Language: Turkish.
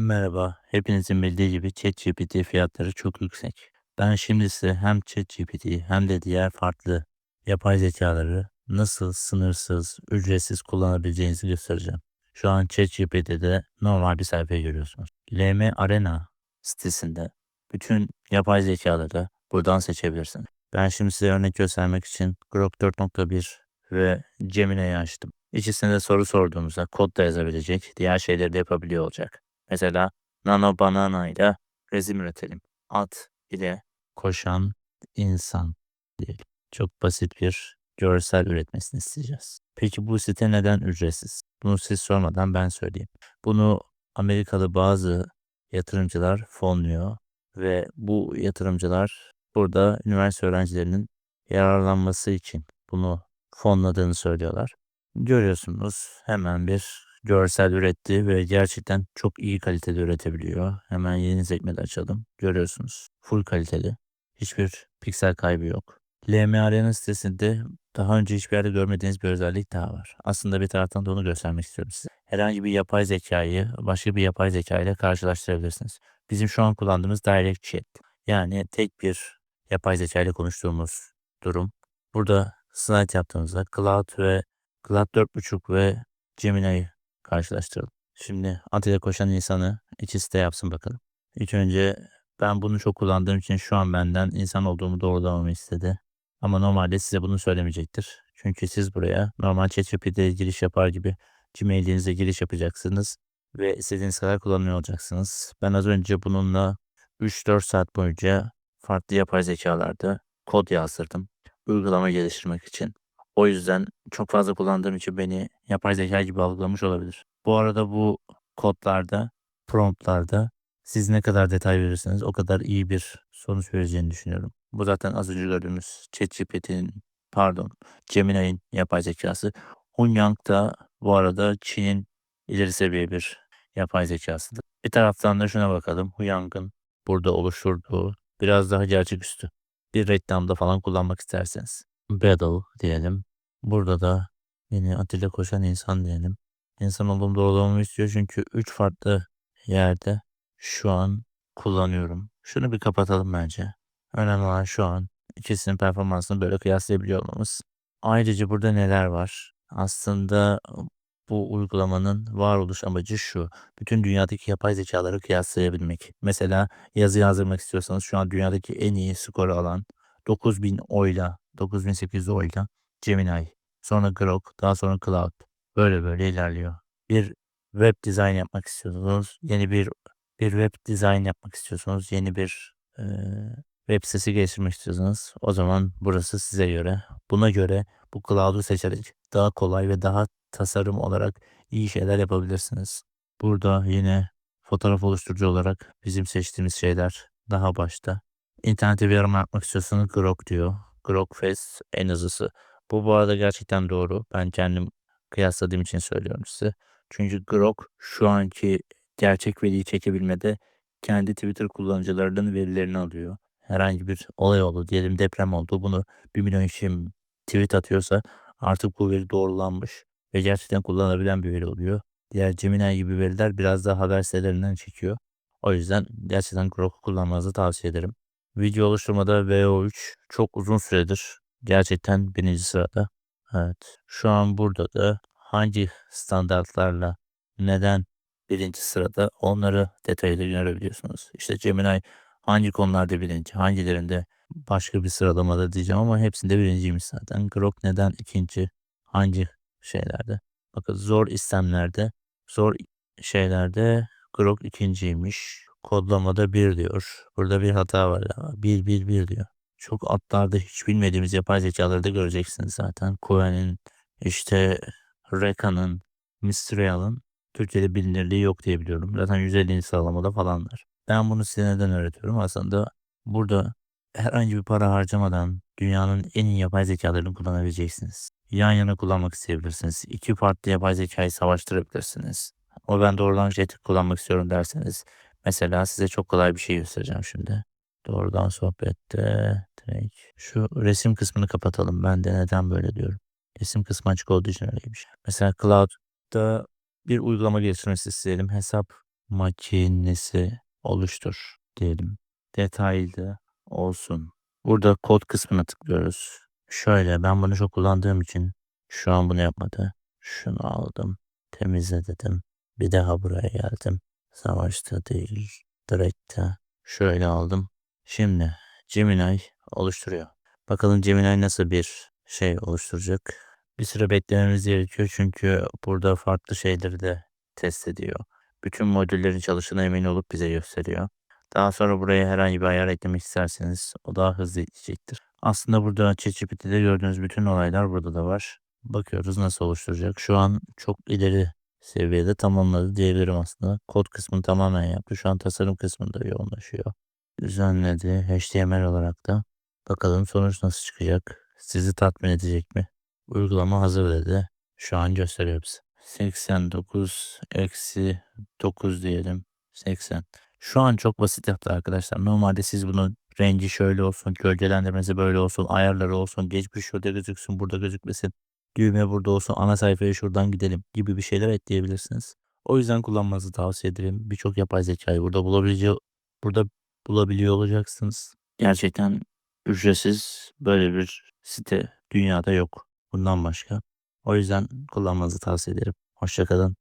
Merhaba, hepinizin bildiği gibi ChatGPT fiyatları çok yüksek. Ben şimdi size hem ChatGPT hem de diğer farklı yapay zekaları nasıl sınırsız, ücretsiz kullanabileceğinizi göstereceğim. Şu an ChatGPT'de normal bir sayfayı görüyorsunuz. LM Arena sitesinde bütün yapay zekaları buradan seçebilirsiniz. Ben şimdi size örnek göstermek için Grok 4.1 ve Gemini'yi açtım. İkisine de soru sorduğumuzda kod da yazabilecek, diğer şeyleri de yapabiliyor olacak. Mesela Nano Banana ile resim üretelim. At ile koşan insan diyelim. Çok basit bir görsel üretmesini isteyeceğiz. Peki bu site neden ücretsiz? Bunu siz sormadan ben söyleyeyim. Bunu Amerikalı bazı yatırımcılar fonluyor ve bu yatırımcılar burada üniversite öğrencilerinin yararlanması için bunu fonladığını söylüyorlar. Görüyorsunuz hemen bir görsel üretti ve gerçekten çok iyi kalitede üretebiliyor. Hemen yeni sekmede açalım. Görüyorsunuz. Full kaliteli. Hiçbir piksel kaybı yok. LM Arena sitesinde daha önce hiçbir yerde görmediğiniz bir özellik daha var. Aslında bir taraftan da onu göstermek istiyorum size. Herhangi bir yapay zekayı başka bir yapay zeka ile karşılaştırabilirsiniz. Bizim şu an kullandığımız Direct Chat. Yani tek bir yapay zeka ile konuştuğumuz durum. Burada slide yaptığımızda Cloud ve Cloud 4.5 ve Gemini'yi karşılaştıralım. Şimdi Atilla koşan insanı ikisi de yapsın bakalım. İlk önce ben bunu çok kullandığım için şu an benden insan olduğumu doğrulamamı istedi. Ama normalde size bunu söylemeyecektir. Çünkü siz buraya normal ChatGPT'ye giriş yapar gibi Gmail'inize giriş yapacaksınız ve istediğiniz kadar kullanıyor olacaksınız. Ben az önce bununla 3-4 saat boyunca farklı yapay zekalarda kod yazdırdım. Uygulama geliştirmek için. O yüzden çok fazla kullandığım için beni yapay zeka gibi algılamış olabilir. Bu arada bu kodlarda, promptlarda siz ne kadar detay verirseniz o kadar iyi bir sonuç vereceğini düşünüyorum. Bu zaten az önce gördüğümüz ChatGPT'nin pardon Gemini'nin yapay zekası. Hunyang da bu arada Çin'in ileri seviye bir yapay zekasıdır. Bir taraftan da şuna bakalım. Huyang'ın burada oluşturduğu biraz daha gerçeküstü bir reklamda falan kullanmak isterseniz. Battle diyelim. Burada da yine Atilla koşan insan diyelim. İnsan olduğum doğrulamamı istiyor çünkü 3 farklı yerde şu an kullanıyorum. Şunu bir kapatalım bence. Önemli olan şu an ikisinin performansını böyle kıyaslayabiliyor olmamız. Ayrıca burada neler var? Aslında bu uygulamanın varoluş amacı şu. Bütün dünyadaki yapay zekaları kıyaslayabilmek. Mesela yazı yazdırmak istiyorsanız şu an dünyadaki en iyi skoru alan 9000 oyla, 9800 oyla Gemini, sonra Grok, daha sonra Cloud. Böyle böyle ilerliyor. Bir web design yapmak istiyorsunuz. Yeni bir bir web design yapmak istiyorsunuz. Yeni bir e, web sitesi geliştirmek istiyorsanız o zaman burası size göre. Buna göre bu cloud'u seçerek daha kolay ve daha tasarım olarak iyi şeyler yapabilirsiniz. Burada yine fotoğraf oluşturucu olarak bizim seçtiğimiz şeyler daha başta. İnternete bir arama yapmak istiyorsanız Grok diyor. Grok Fest en hızlısı. Bu bu arada gerçekten doğru. Ben kendim kıyasladığım için söylüyorum size. Çünkü Grok şu anki gerçek veriyi çekebilmede kendi Twitter kullanıcılarının verilerini alıyor. Herhangi bir olay oldu, diyelim deprem oldu. Bunu 1 milyon kişi tweet atıyorsa artık bu veri doğrulanmış ve gerçekten kullanabilen bir veri oluyor. Diğer Gemini gibi veriler biraz daha haber sitelerinden çekiyor. O yüzden gerçekten Grok'u kullanmanızı tavsiye ederim. Video oluşturmada VO3 çok uzun süredir gerçekten birinci sırada. Evet. Şu an burada da hangi standartlarla neden birinci sırada onları detaylı görebiliyorsunuz. İşte Gemini hangi konularda birinci, hangilerinde başka bir sıralamada diyeceğim ama hepsinde birinciymiş zaten. Grok neden ikinci, hangi şeylerde? Bakın zor istemlerde, zor şeylerde Grok ikinciymiş. Kodlamada bir diyor. Burada bir hata var. Bir, bir, bir diyor. Çok atlarda hiç bilmediğimiz yapay zekaları da göreceksiniz zaten. Cohen'in, işte Reka'nın, Mistral Türkçe'de bilinirliği yok diye biliyorum. Zaten 150. sıralamada falanlar. Ben bunu size neden öğretiyorum? Aslında burada herhangi bir para harcamadan dünyanın en iyi yapay zekalarını kullanabileceksiniz. Yan yana kullanmak isteyebilirsiniz. İki farklı yapay zekayı savaştırabilirsiniz. Ama ben doğrudan jet kullanmak istiyorum derseniz mesela size çok kolay bir şey göstereceğim şimdi. Doğrudan sohbette direkt şu resim kısmını kapatalım. Ben de neden böyle diyorum. Resim kısmı açık olduğu için öyleymiş. Mesela Cloud'da bir uygulama geliştirmesi isteyelim. Hesap makinesi oluştur diyelim. Detaylı olsun. Burada kod kısmına tıklıyoruz. Şöyle ben bunu çok kullandığım için şu an bunu yapmadı. Şunu aldım. Temizle dedim. Bir daha buraya geldim. Savaşta değil. Direkte. Şöyle aldım. Şimdi Gemini oluşturuyor. Bakalım Gemini nasıl bir şey oluşturacak. Bir süre beklememiz gerekiyor çünkü burada farklı şeyleri de test ediyor. Bütün modüllerin çalıştığına emin olup bize gösteriyor. Daha sonra buraya herhangi bir ayar eklemek isterseniz o daha hızlı gidecektir. Aslında burada ChatGPT'de gördüğünüz bütün olaylar burada da var. Bakıyoruz nasıl oluşturacak. Şu an çok ileri seviyede tamamladı diyebilirim aslında. Kod kısmını tamamen yaptı. Şu an tasarım kısmında yoğunlaşıyor. Düzenledi HTML olarak da. Bakalım sonuç nasıl çıkacak? Sizi tatmin edecek mi? Uygulama hazır dedi. Şu an gösteriyor bize. 89 eksi 9 diyelim. 80. Şu an çok basit yaptı arkadaşlar. Normalde siz bunun rengi şöyle olsun, gölgelendirmesi böyle olsun, ayarları olsun, geçmiş şurada gözüksün, burada gözükmesin, düğme burada olsun, ana sayfaya şuradan gidelim gibi bir şeyler ekleyebilirsiniz. O yüzden kullanmanızı tavsiye ederim. Birçok yapay zekayı burada bulabileceği, burada bulabiliyor olacaksınız. Gerçekten ücretsiz böyle bir site dünyada yok. Bundan başka. O yüzden kullanmanızı tavsiye ederim. Hoşçakalın.